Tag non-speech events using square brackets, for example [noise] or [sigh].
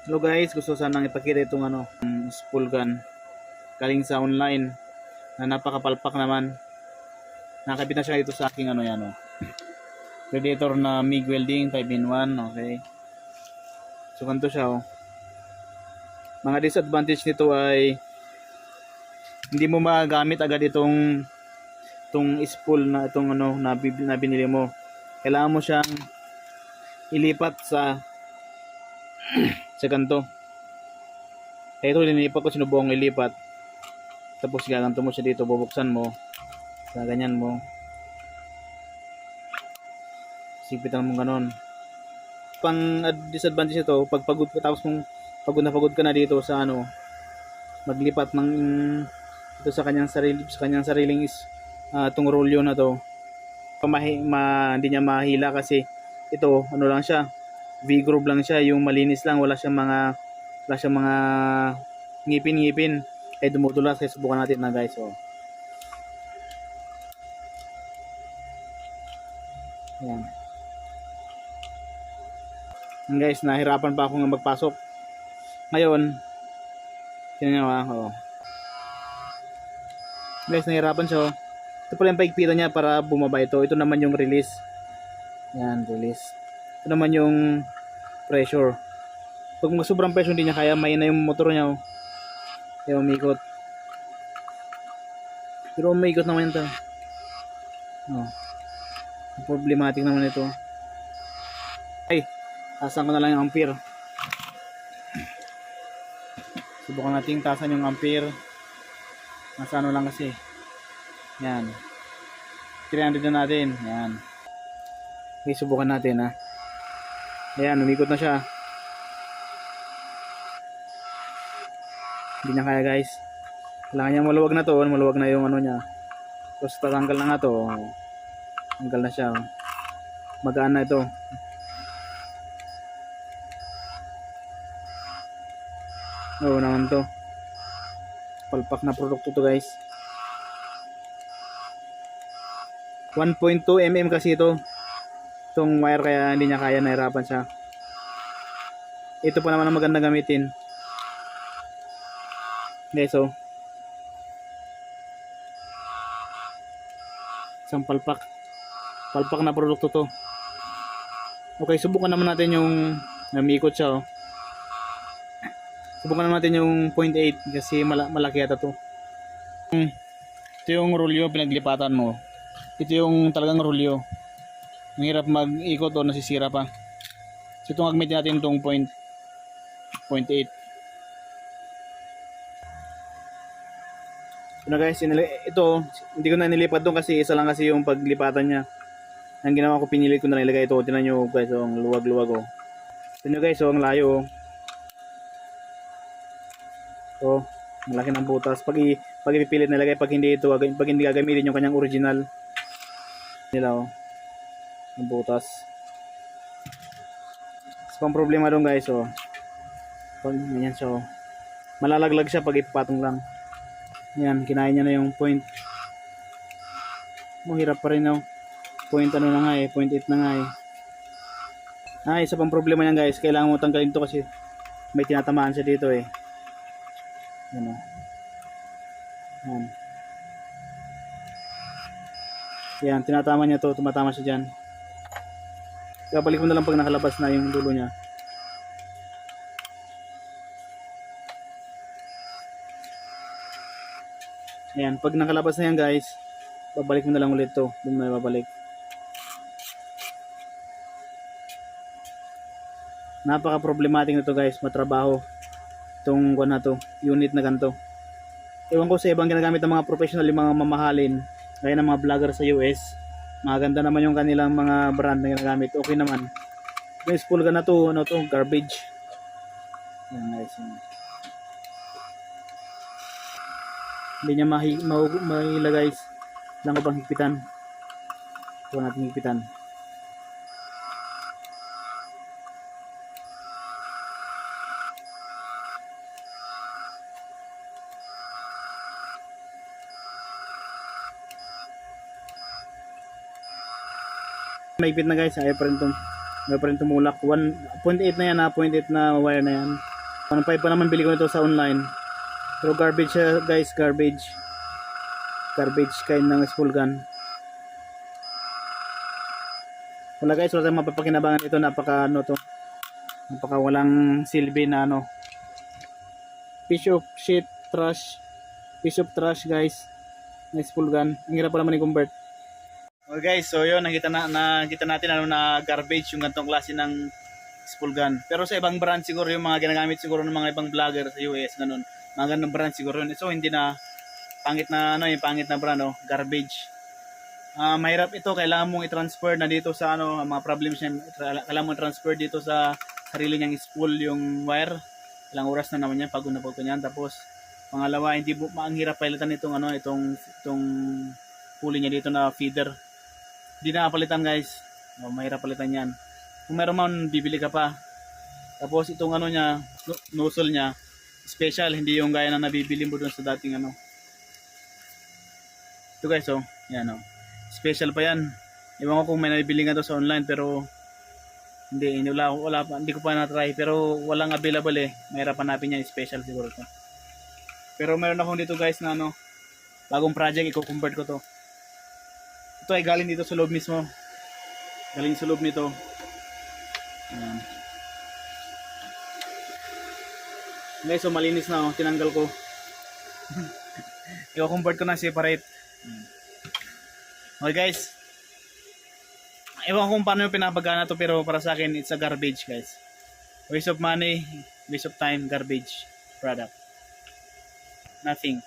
Hello guys, gusto sanang ipakita itong ano, um, spool gun. Galing sa online. Na napakapalpak naman. Nakabit na siya dito sa aking ano yan oh. Predator na MIG welding 5 in 1, okay. So ganito siya oh. Mga disadvantage nito ay hindi mo magagamit agad itong itong spool na itong ano na, na binili mo. Kailangan mo siyang ilipat sa sa ganito. Kaya ito linilipat ko sinubukang ilipat. Tapos gaganto mo siya dito, bubuksan mo. Sa ganyan mo. Sipitan mo ganon. Pang ad- disadvantage ito, pag pagod ka tapos mong pagod na pagod ka na dito sa ano, maglipat ng ito sa kanyang sarili sa kanyang sariling is ah, itong rolyo na to. Pamahi, ma, hindi niya mahila kasi ito ano lang siya V-groove lang siya, yung malinis lang, wala siyang mga wala siyang mga ngipin-ngipin. Ay dumudulas, kaya subukan natin na guys. Oh. Yan. Yan guys, nahirapan pa akong magpasok. Ngayon, tingnan nyo ah. Oh. Guys, nahirapan siya. Oh. Ito pala yung paigpitan niya para bumaba ito. Ito naman yung release. Yan, release. Ito naman yung pressure. Pag mag sobrang pressure hindi niya kaya, may na yung motor niya. Oh. Kaya umikot. Pero umikot naman ito. Oh. Problematic naman ito. Ay, tasan ko na lang yung ampere. Subukan natin tasan yung ampere. Nasa ano lang kasi. Yan. 300 na natin. Yan. Okay, subukan natin ha. Ayan, umikot na siya. Hindi niya kaya guys. Kailangan niya maluwag na to. Maluwag na yung ano niya. Tapos tatanggal na nga to. Tanggal na siya. oh. Magaan na ito. Oo naman to. Palpak na produkto to guys. 1.2 mm kasi ito itong wire kaya hindi niya kaya nahirapan siya. Ito pa naman ang maganda gamitin. Okay so isang palpak. Palpak na produkto to. Okay subukan naman natin yung namikot siya oh. subukan naman natin yung 0.8 kasi mala malaki yata to. Hmm. ito yung rulyo pinaglipatan mo. Ito yung talagang rulyo ang mag-ikot o nasisira pa. So itong gagamitin natin itong point, point 8. So na guys, ito, hindi ko na nilipat doon kasi isa lang kasi yung paglipatan niya. Ang ginawa ko, pinilit ko na nilagay ito. Tinan nyo guys, oh, ang luwag-luwag oh. Tinan nyo guys, oh, ang layo oh. So, malaki ng butas. Pag, i- pag ipipilit nilagay, pag hindi ito, pag hindi gagamitin yung kanyang original nila oh ng butas. So, ang problema doon guys, oh. Pag ganyan siya, oh. Malalaglag siya pag ipatong lang. Yan, kinain niya na yung point. Mo hirap pa rin, oh. Point ano na nga eh, point 8 na nga eh. Ah, isa pang problema niyan guys, kailangan mo tanggalin to kasi may tinatamaan siya dito eh. Yan oh. Yan. Yan, tinatama niya to, tumatama siya dyan. Babalik mo na lang pag nakalabas na yung dulo niya. Ayan, pag nakalabas na yan guys, babalik mo na lang ulit to. Doon na babalik. Napaka problematic na to guys, matrabaho. Itong kuwan na to, unit na ganito. Ewan ko sa ibang ginagamit ng mga professional, yung mga mamahalin, gaya ng mga vlogger sa US, Maganda naman yung kanilang mga brand na ginagamit. Okay naman. Yung spool gun na to, ano to, garbage. Yan guys. Yan. Hindi niya mahi, mahu- mahila guys. Lang ko bang higpitan. Ito natin higpitan. Maigpit na guys, ayaw pa rin tum ayaw tumulak. 1.8 na yan ha, 0.8 na wire na yan. 1.5 pa naman bili ko nito sa online. Pero garbage siya guys, garbage. Garbage kind ng spool gun. Wala guys, wala tayong mapapakinabangan ito. Napaka ano to. Napaka walang silbi na ano. Piece of shit, trash. Piece of trash guys. Na spool gun. Ang hirap pa naman i-convert. Okay guys, so yun, nakita, na, nakita natin ano na garbage yung gantong klase ng spool gun. Pero sa ibang brand siguro yung mga ginagamit siguro ng mga ibang vlogger sa US, ganun. Mga ganun brand siguro yun. So hindi na pangit na ano, yung pangit na brand, oh, garbage. Ah, mahirap ito, kailangan mong i-transfer na dito sa ano, mga problems niya, kailangan mong transfer dito sa sarili niyang spool yung wire. Ilang oras na naman yan, pagod na pagod yan. Tapos, pangalawa, hindi mo, ang hirap palitan itong ano, itong, itong pulley niya dito na feeder. Hindi na palitan guys. Oh, mahirap palitan yan. Kung meron man, bibili ka pa. Tapos itong ano niya, nozzle niya, special, hindi yung gaya na nabibili mo doon sa dating ano. Ito guys, oh. Yan, oh. Special pa yan. Ewan ko kung may nabibili nga to sa online, pero hindi, hindi wala, wala hindi ko pa na-try. Pero walang available eh. Mahirap hanapin niya, special siguro to. Pero meron akong dito guys na ano, bagong project, i-convert ko to. Ito ay galing dito sa loob mismo. Galing sa loob nito. Ayan. Guys, so malinis na oh. Tinanggal ko. [laughs] I-convert ko na separate. Okay guys. Ewan kung paano yung pinapagana to pero para sa akin it's a garbage guys. Waste of money, waste of time, garbage product. Nothing.